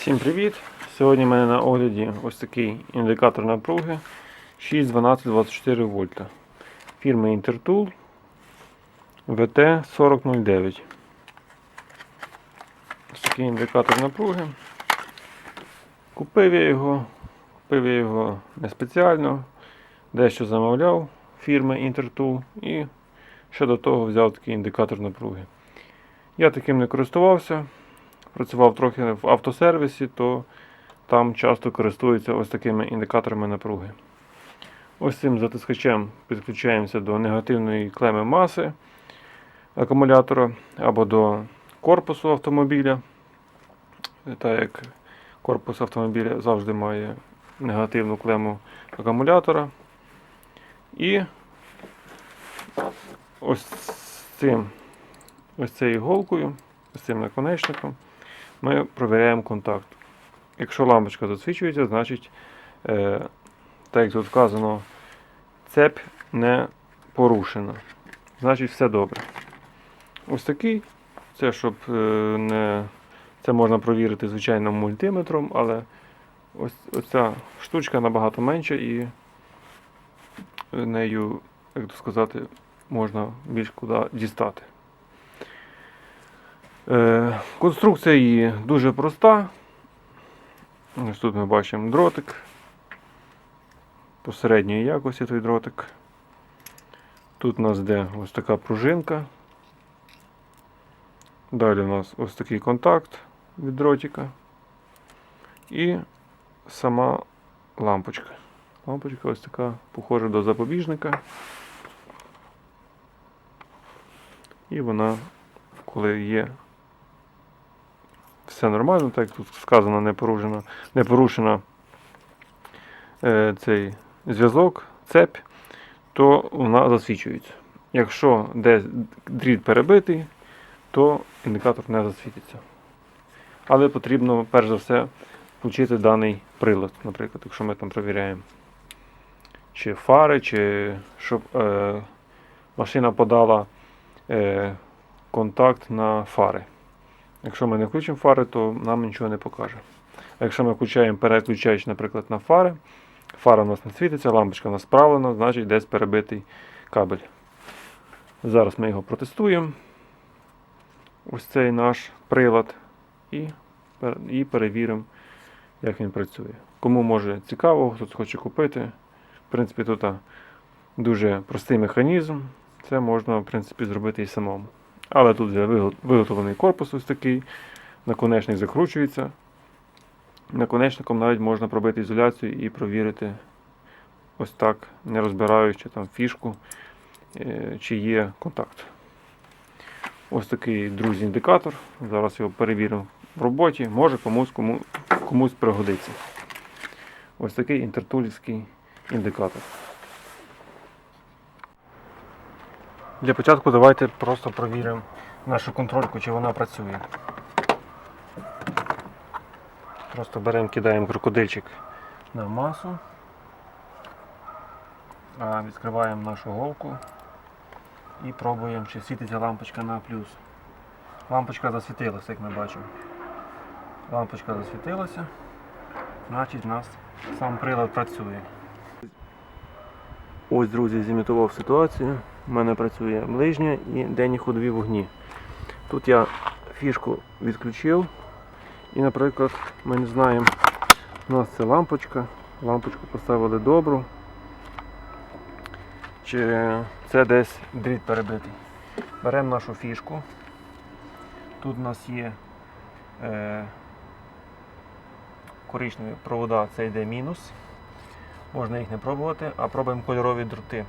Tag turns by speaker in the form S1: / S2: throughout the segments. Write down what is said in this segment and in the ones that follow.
S1: Всім привіт! Сьогодні в мене на огляді ось такий індикатор напруги 6, 12, 24 вольта. Фірми Intertool VT4009. Ось такий індикатор напруги. Купив я його, купив я його не спеціально, дещо замовляв фірми Intertool і ще до того взяв такий індикатор напруги. Я таким не користувався працював трохи в автосервісі, то там часто користуються ось такими індикаторами напруги. Ось цим затискачем підключаємося до негативної клеми маси акумулятора або до корпусу автомобіля. Так як корпус автомобіля завжди має негативну клему акумулятора. І ось цим, ось цією голкою, ось цим наконечником ми провіряємо контакт. Якщо лампочка засвічується, значить, е, так як тут вказано, цепь не порушена. Значить все добре. Ось такий. Це щоб е, не. Це можна провірити звичайним мультиметром, але ось оця штучка набагато менша і нею, як то сказати, можна більш куди дістати. Е, Конструкція її дуже проста. Ось тут ми бачимо дротик. Посередньої якості той дротик. Тут у нас йде ось така пружинка. Далі у нас ось такий контакт від дротика. І сама лампочка. Лампочка ось така похожа до запобіжника. І вона, коли є все нормально, так як тут сказано, не порушено, не порушено е, цей зв'язок, цепь, то вона засвічується. Якщо десь дріт перебитий, то індикатор не засвітиться. Але потрібно, перш за все, включити даний прилад, наприклад, якщо ми там перевіряємо. Чи фари, чи щоб е, машина подала е, контакт на фари. Якщо ми не включимо фари, то нам нічого не покаже. А якщо ми включаємо переключач, наприклад, на фари, фара у нас не світиться, лампочка у нас справлена, значить десь перебитий кабель. Зараз ми його протестуємо. Ось цей наш прилад. І, і перевіримо, як він працює. Кому може цікаво, хтось хоче купити. В принципі, тут дуже простий механізм. Це можна в принципі, зробити і самому. Але тут вже виготовлений корпус ось такий, наконечник закручується. Наконечником навіть можна пробити ізоляцію і провірити ось так, не розбираючи там фішку, е, чи є контакт. Ось такий, друзі, індикатор. Зараз його перевіримо в роботі. Може комусь, кому, комусь пригодиться. Ось такий інтертулівський індикатор. Для початку давайте просто провіримо нашу контрольку, чи вона працює. Просто беремо, кидаємо крокодильчик на масу, відкриваємо нашу голку і пробуємо, чи світиться лампочка на плюс. Лампочка засвітилася, як ми бачимо. Лампочка засвітилася, значить у нас сам прилад працює. Ось, друзі, зімітував ситуацію. У мене працює ближня і денні ходові вогні. Тут я фішку відключив. І, наприклад, ми не знаємо, у нас це лампочка. Лампочку поставили добру. Чи це десь дріт перебитий. Беремо нашу фішку. Тут у нас є е, коричневі провода, це йде мінус. Можна їх не пробувати, а пробуємо кольорові дроти.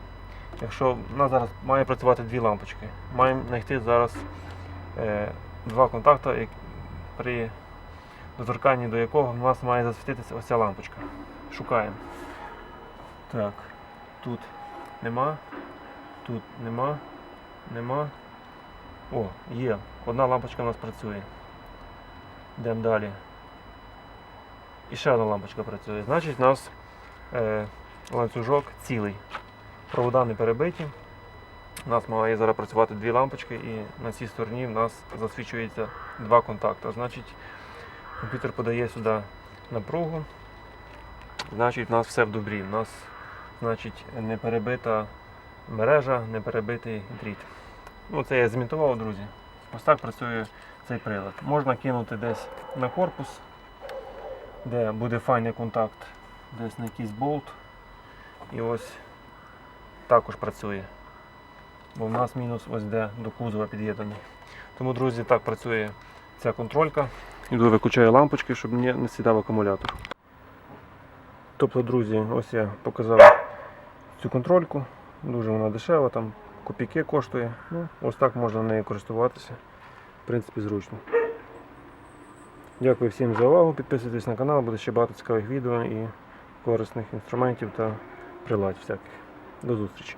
S1: Якщо у нас зараз має працювати дві лампочки, маємо знайти зараз е, два контакти, при доторканні до якого у нас має засвітитися ось ця лампочка. Шукаємо. Так, тут нема, тут нема, нема. О, є. Одна лампочка у нас працює. Йдемо далі. І ще одна лампочка працює. Значить, у нас е, ланцюжок цілий. Провода не перебиті. У нас має зараз працювати дві лампочки, і на цій стороні в нас засвічується два контакти. Значить, Комп'ютер подає сюди напругу. Значить, у нас все в добрі. У нас значить, не перебита мережа, не перебитий дріт. Ну, це я змінтував, друзі. Ось так працює цей прилад. Можна кинути десь на корпус, де буде файний контакт, десь на якийсь болт. І ось також працює. Бо в нас мінус ось де до кузова під'єднаний. Тому, друзі, так працює ця контролька. Іду виключаю лампочки, щоб не сідав акумулятор. Тобто, друзі, ось я показав цю контрольку. Дуже вона дешева, там копійки коштує. Ну, ось так можна нею користуватися. В принципі, зручно. Дякую всім за увагу. Підписуйтесь на канал, буде ще багато цікавих відео і корисних інструментів та приладь всяких. До зустрічі!